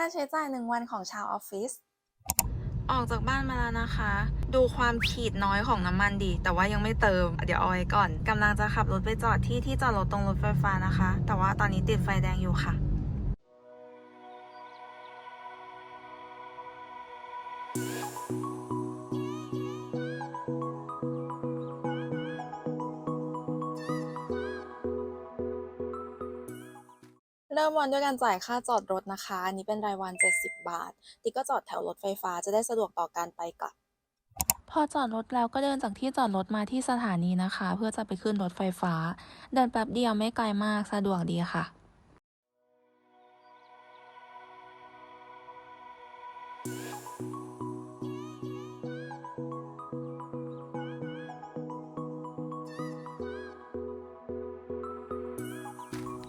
ค่าใช้จ่ายหนึ่งวันของชาวออฟฟิศ ออกจากบ้านมาแล้วนะคะ ดูความขีดน้อยของน้ำมันดี แต่ว่ายังไม่เติม เดี๋ยวเอาไว้ก่อนกำลังจะขับรถไปจอดที่ที่จอดรถตรงรถไฟฟ้านะคะ แต่ว่าตอนนี้ติดไฟแดงอยู่ค่ะ เริ่มวันด้วยการจ่ายค่าจอดรถนะคะ อันนี้เป็นรายวัน 70 บาท ติ๊กก็จอดแถวรถไฟฟ้าจะได้สะดวกต่อการไปกลับ พอจอดรถแล้วก็เดินจากที่จอดรถมาที่สถานีนะคะ เพื่อจะไปขึ้นรถไฟฟ้า เดินแป๊บเดียวไม่ไกลมากสะดวกดีค่ะ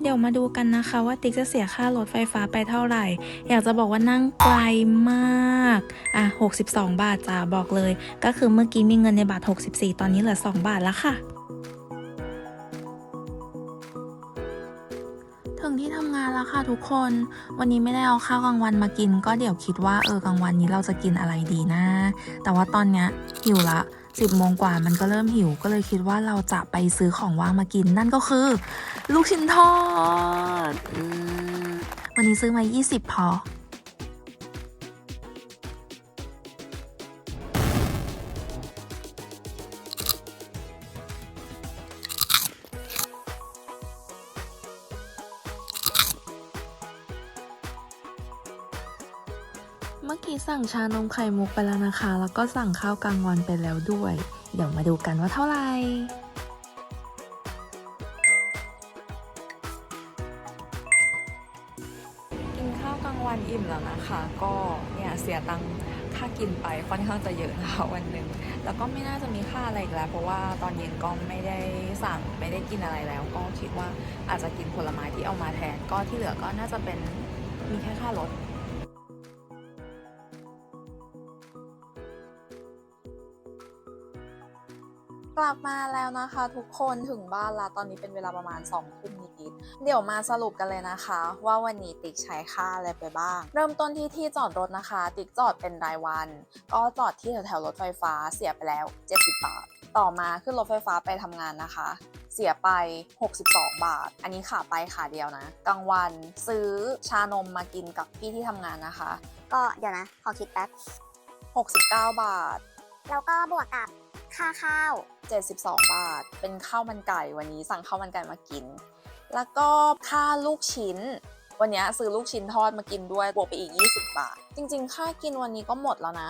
เดี๋ยวมาดูกันนะคะว่าติ๊กจะเสียค่ารถไฟฟ้าไปเท่าไหร่ อยากจะบอกว่านั่งไกลมาก อะ 62 บาทจ้าบอกเลย ก็คือเมื่อกี้มีเงินในบาท 64 ตอนนี้เหลือ 2 บาทแล้วค่ะถึงที่ทำงานแล้วค่ะทุกคน วันนี้ไม่ได้เอาข้าวกลางวันมากิน ก็เดี๋ยวคิดว่าเออกลางวันนี้เราจะกินอะไรดีนะ แต่ว่าตอนเนี้ยหิวละ10โมงกว่ามันก็เริ่มหิวก็เลยคิดว่าเราจะไปซื้อของว่างมากิน นั่นก็คือ ลูกชิ้นทอดอวันนี้ซื้อมา 20 พอ มื่อกี้สั่งชานมไข่มุกไปแล้วนะคะ แล้วก็สั่งข้าวกลางวันไปแล้วด้วย เดี๋ยวมาดูกันว่าเท่าไหร่กินข้าวกลางวันอิ่มแล้วนะคะ ก็เนี่ยเสียตังค่ากินไปค่อนข้างจะเยอะนะคะวันหนึ่งแล้วก็ไม่น่าจะมีค่าอะไรอีกแล้ว เพราะว่าตอนเย็นก็ไม่ได้สั่งไม่ได้กินอะไรแล้ว ก็คิดว่าอาจจะกินผลไม้ที่เอามาแทนก็ที่เหลือก็น่าจะเป็นมีแค่ค่ารถ กลับมาแล้วนะคะทุกคนถึงบ้านแล้วตอนนี้เป็นเวลาประมาณ2องทุ่มนิดๆเดี๋ยวมาสรุปกันเลยนะคะ ว่าวันนี้ติ๊กใช้ค่าอะไรไปบ้าง เริ่มต้นที่ที่จอดรถนะคะ ติ๊กจอดเป็นรายวัน ก็จอดที่แถวๆรถไฟฟ้าเสียไปแล้ว 70 บาท ต่อมาขึ้นรถไฟฟ้าไปทำงานนะคะ เสียไป 62 บาท อันนี้ขาไปขาเดียวนะกลางวันซื้อชานมมากินกับพี่ที่ทำงานนะคะ ก็เดี๋ยวนะขอคิดแป๊บ69 บาท แล้วก็บวกกับค่าข้าว 72 บาท เป็นข้าวมันไก่วันนี้สั่งข้าวมันไก่มากิน แล้วก็ค่าลูกชิ้น วันนี้ซื้อลูกชิ้นทอดมากินด้วยบวกไปอีก 20 บาท จริงๆ ค่ากินวันนี้ก็หมดแล้วนะ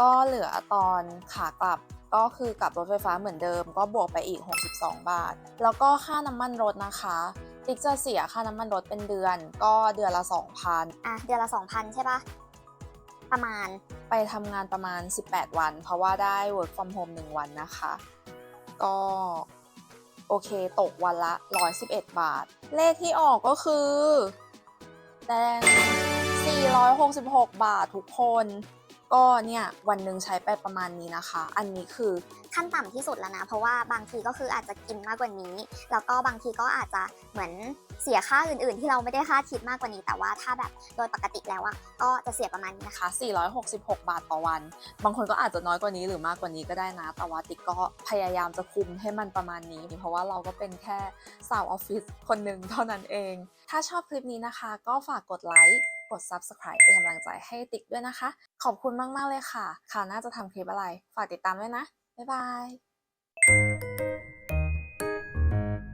ก็เหลือตอนขากลับก็คือกลับรถไฟฟ้าเหมือนเดิม ก็บวกไปอีก 62 บาท แล้วก็ค่าน้ำมันรถนะคะติ๊กจะเสียค่าน้ำมันรถเป็นเดือน ก็เดือนละ 2,000อะเดือนละ 2,000 ใช่ปะประมาณ ไปทำงานประมาณ 18 วัน เพราะว่าได้ work from home 1 วันนะคะ ก็โอเคตกวันละ 111 บาท เลขที่ออกก็คือแดง466 บาททุกคน ก็เนี่ยวันหนึ่งใช้ไปประมาณนี้นะคะ อันนี้คือขั้นต่ำที่สุดแล้วนะ เพราะว่าบางทีก็คืออาจจะกินมากกว่านี้ แล้วก็บางทีก็อาจจะเหมือนเสียค่าอื่น ๆ ที่เราไม่ได้คาดคิดมากกว่านี้ แต่ว่าถ้าแบบโดยปกติแล้วอะก็จะเสียประมาณนี้นะคะนะคะ 466 บาทต่อวัน บางคนก็อาจจะน้อยกว่านี้หรือมากกว่านี้ก็ได้นะ แต่ว่าติ๊กก็พยายามจะคุมให้มันประมาณนี้ เพราะว่าเราก็เป็นแค่สาวออฟฟิศคนหนึ่งเท่านั้นเอง ถ้าชอบคลิปนี้นะคะ ก็ฝากกดไลค์ กด Subscribe เป็นกำลังใจให้ติ๊กด้วยนะคะ ขอบคุณมาก ๆ เลยค่ะ คราวหน้าจะทำคลิปอะไร ฝากติดตามด้วยนะ บ๊ายบาย